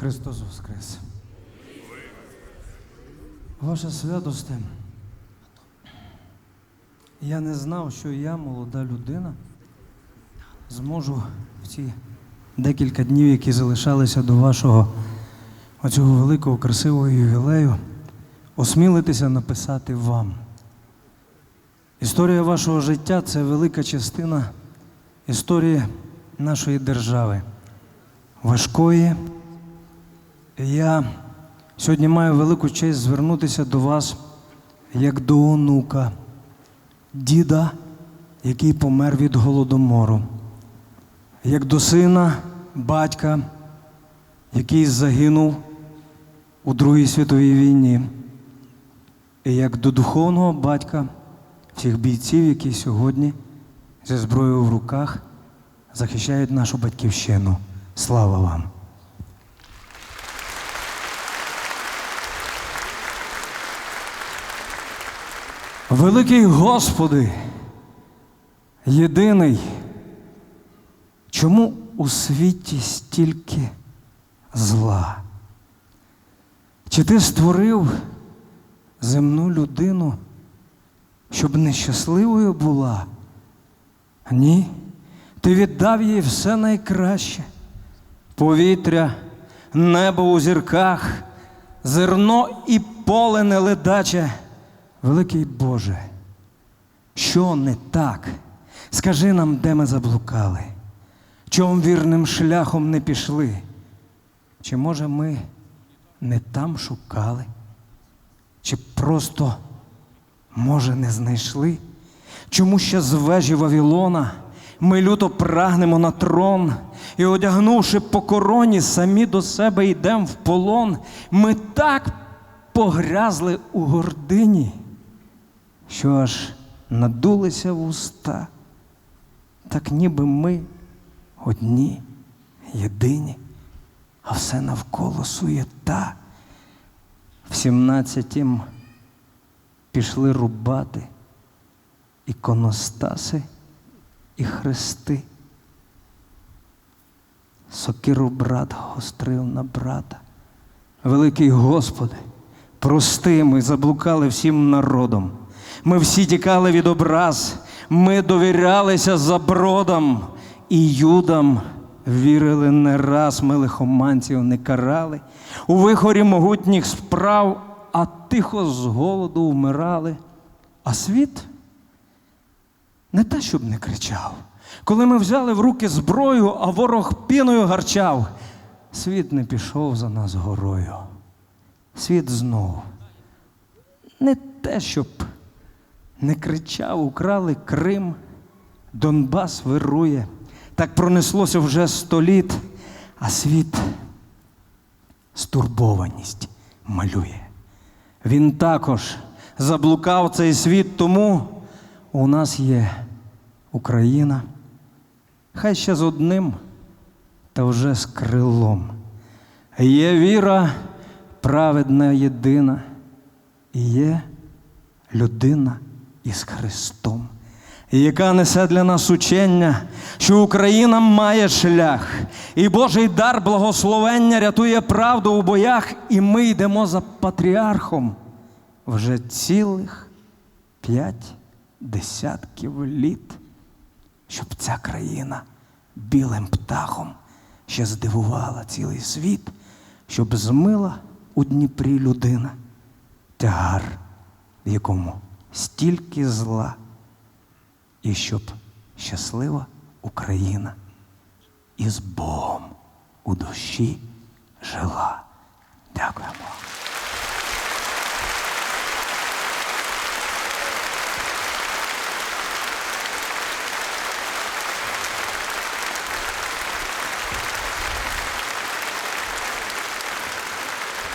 Христос Воскрес. Ваша святосте, я не знав, що я, молода людина, зможу в ці декілька днів, які залишалися до вашого оцього великого красивого ювілею, осмілитися написати вам. Історія вашого життя це велика частина історії нашої держави. Важкої. Я сьогодні маю велику честь звернутися до вас як до онука, діда, який помер від голодомору, як до сина, батька, який загинув у Другій світовій війні, і як до духовного батька всіх бійців, які сьогодні зі зброєю в руках захищають нашу батьківщину. Слава вам! Великий Господи, єдиний, чому у світі стільки зла? Чи ти створив земну людину, щоб нещасливою була? Ні. Ти віддав їй все найкраще повітря, небо у зірках, зерно і поле неледаче. Великий Боже, що не так? Скажи нам, де ми заблукали, чом вірним шляхом не пішли? Чи може ми не там шукали? Чи просто, може, не знайшли? Чому ще з вежі Вавилона ми люто прагнемо на трон і, одягнувши по короні, самі до себе йдемо в полон? Ми так погрязли у гордині, що аж надулися вуста, так ніби ми одні, єдині, а все навколо суєта. В сімнадцятім пішли рубати іконостаси і хрести. Сокиру брат гострив на брата. Великий Господи, прости, ми заблукали всім народом. Ми всі тікали від образ, ми довірялися забродам і юдам вірили не раз, ми лихоманців не карали. У вихорі могутніх справ, а тихо з голоду вмирали. А світ не те, щоб не кричав. Коли ми взяли в руки зброю, а ворог піною гарчав, світ не пішов за нас горою. Світ знов. Не те, щоб не кричав, украли Крим, Донбас вирує. Так пронеслося вже сто літ, а світ стурбованість малює. Він також заблукав цей світ, тому у нас є Україна, хай ще з одним, та вже з крилом. Є віра праведна єдина, і є людина із Христом, яка несе для нас учення, що Україна має шлях, і Божий дар благословення рятує правду у боях, і ми йдемо за патріархом вже цілих п'ять десятків літ, щоб ця країна білим птахом ще здивувала цілий світ, щоб змила у Дніпрі людина тягар, якому стільки зла, і щоб щаслива Україна із Богом у душі жила. Дякую.